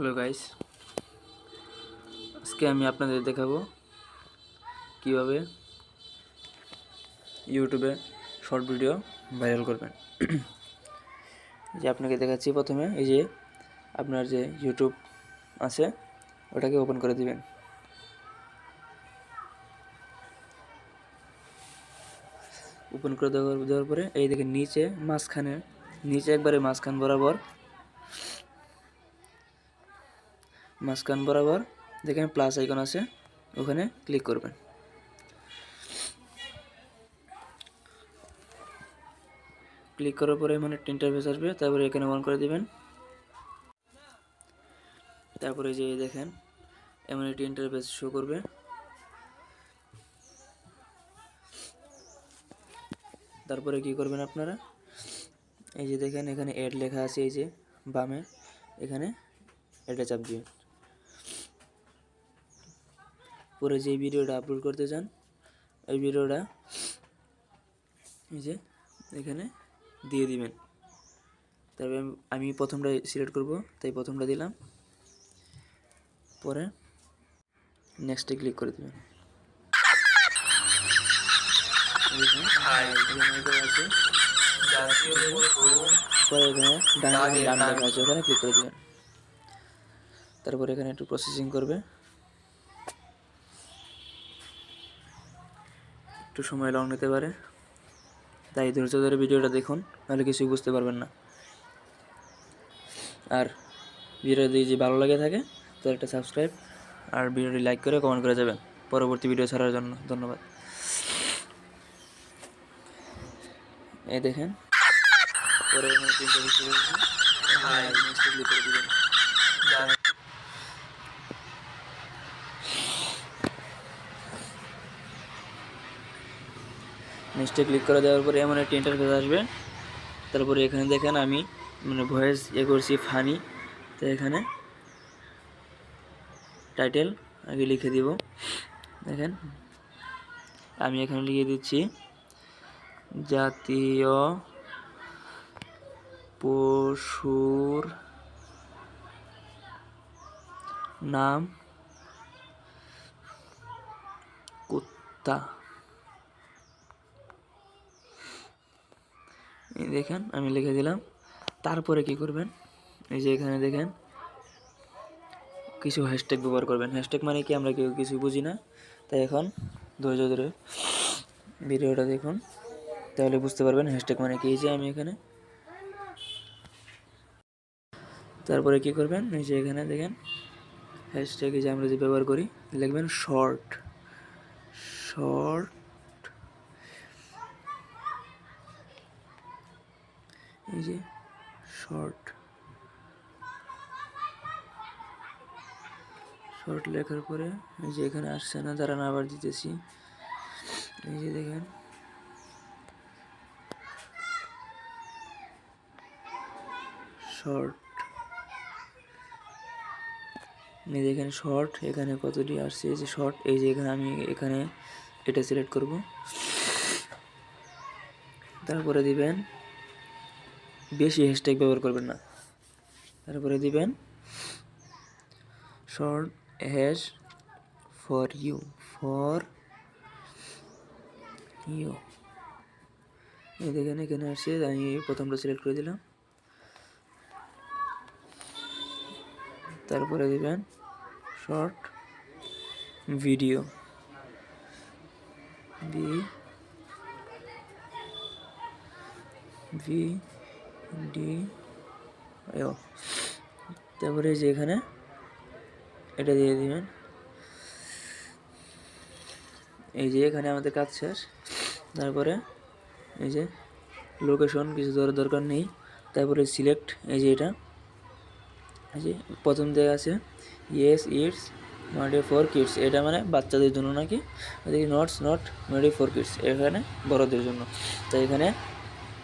Hello guys আজকে আমি আপনাদের দেখাবো কীভাবে ইউটিউবে শর্ট ভিডিও ভাইরাল করবেন। যে আপনাকে দেখাচ্ছি প্রথমে, এই যে আপনার যে ইউটিউব আছে, ওটাকে ওপেন করে দিবেন। ওপেন করে দেওয়ার দেওয়ার পরে এই দেখেন, নিচে মাঝখানে নিচে একবারে মাঝখান বরাবর মাঝখান বরাবর, দেখেন প্লাস আইকন আছে, ওখানে ক্লিক করবেন। ক্লিক করার পরে মানে ইন্টারফেস আসবে, তারপরে এখানে অন করে দিবেন। তারপরে যে দেখেন, এমন একটি ইন্টারফেস শো করবে। তারপরে কি করবেন আপনারা? এই যে দেখেন, এখানে অ্যাড লেখা আছে, এই যে বামে, এখানে এটা চাপ দিবেন পরে যে ভিডিওটা আপলোড করতে চান, ওই ভিডিওটা এই যে এখানে দিয়ে দিবেন। তারপরে আমি- প্রথমটা সিলেক্ট করব, তাই প্রথমটা দিলাম। পরে নেক্সটে ক্লিক করে দেবেন। পরে এখানে তারপরে এখানে একটু প্রসেসিং করবে। একটু সময় লং নিতে পারে। তাই ধৈর্য ধরে ভিডিওটা দেখুন, নাহলে কিছুই বুঝতে পারবেন না। আর ভিডিও যদি ভালো লাগে থাকে তো একটা সাবস্ক্রাইব আর ভিডিওটি লাইক করে কমেন্ট করে যাবেন। পরবর্তী ভিডিও ছাড়ার জন্য ধন্যবাদ। এই দেখেন। পরে তিনটা বিষয় নেক্সটে ক্লিক করে দেওয়ার পরে এমন একটি ইন্টারফেস আসবে। তারপরে এখানে দেখেন আমি মানে ভয়েস এ করছি ফানি তো এখানে টাইটেল আগে লিখে দিব। দেখেন, আমি এখানে লিখে দিচ্ছি, জাতীয় পশুর নাম কুত্তা। দেখেন, আমি লিখে দিলাম। তারপরে কি করবেন? এই যে এখানে দেখেন, কিছু হ্যাশট্যাগ ব্যবহার করবেন। হ্যাশট্যাগ মানে কি আমরা কেউ কিছু বুঝি না। তাই এখন ধৈর্য ধরে ভিডিওটা দেখুন। তাহলে বুঝতে পারবেন হ্যাশট্যাগ মানে কি। যে আমি এখানে তারপরে কি করবেন? এই যে এখানে দেখেন হ্যাশট্যাগ যে আমরা যে ব্যবহার করি, লিখবেন শর্ট শর্ট এই যে শর্ট। শর্ট লেখার পরে এই যে এখানে আসছে না, দাঁড়ান আবার দিতেছি। এই যে দেখেন। শর্ট। এই যে এখানে শর্ট, এখানে কতটি আসছে? এই যে শর্ট, এই যে এখানে আমি এখানে এটা সিলেক্ট করব। তারপরে দিবেন বেশি হ্যাশট্যাগ ব্যবহার করবেন না। তারপরে দিবেন short hash for you for you এই দেখেন, এখানে আসছে, আমি প্রথমটা সিলেক্ট করে দিলাম। তারপরে দিবেন short video V V D O. তারপরে যে এখানে, এটা দিয়ে দিবেন। এই যে এখানে আমাদের কাজ শেষ। তারপরে এই যে লোকেশন কিছু দেওয়ার দরকার নেই। তারপরে সিলেক্ট এই যে এটা। এই যে প্রথম দেওয়া আছে yes it's made for kids এটা মানে বাচ্চাদের জন্য নাকি? এদিকে নটস নট মেডি ফর কিডস এখানে বড়দের জন্য। তাই এখানে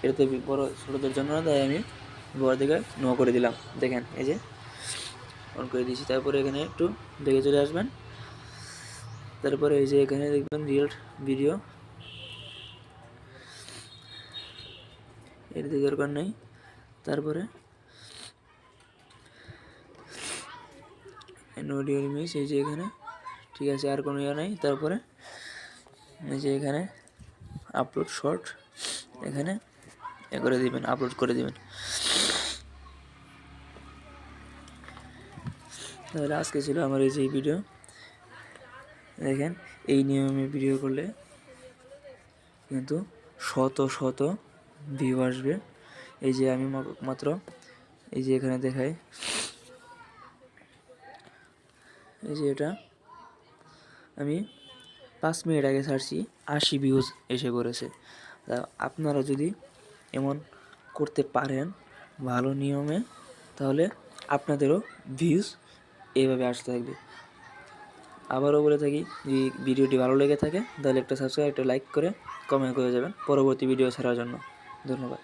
এটাতে বড় ছোটোদের জন্য না, তাই আমি বড় দিকে নো করে দিলাম। দেখেন, এই যে অন করে দিয়েছি। তারপরে এখানে একটু দেখে চলে আসবেন। তারপরে এই যে এখানে দেখবেন রিয়েল ভিডিও এর দিয়ে দরকার নেই। তারপরে অডিও ইমেজ এই যে এখানে। ঠিক আছে, আর কোনো ইয়ে নাই। তারপরে এই যে এখানে আপলোড শর্ট এখানে এ করে দিবেন আপলোড করে দিবেন। তাহলে আজকে ছিল আমার এই যে ভিডিও দেখেন, এই নিয়মে ভিডিও করলে কিন্তু শত শত ভিউ আসবে। এই যে আমি মাত্র এই যে এখানে দেখাই। এই যে এটা। আমি পাঁচ মিনিট আগে ছাড়ছি, আশি ভিউজ এসে করেছে। আপনারা যদি এমন করতে পারেন ভালো নিয়মে, তাহলে আপনাদেরও ভিউজ এইভাবে আসতে থাকবে। আবারও বলে থাকি, যদি ভিডিওটি ভালো লেগে থাকে, তাহলে একটা সাবস্ক্রাইব একটা লাইক করে কমেন্ট করে যাবেন পরবর্তী ভিডিও ছাড়ার জন্য। ধন্যবাদ।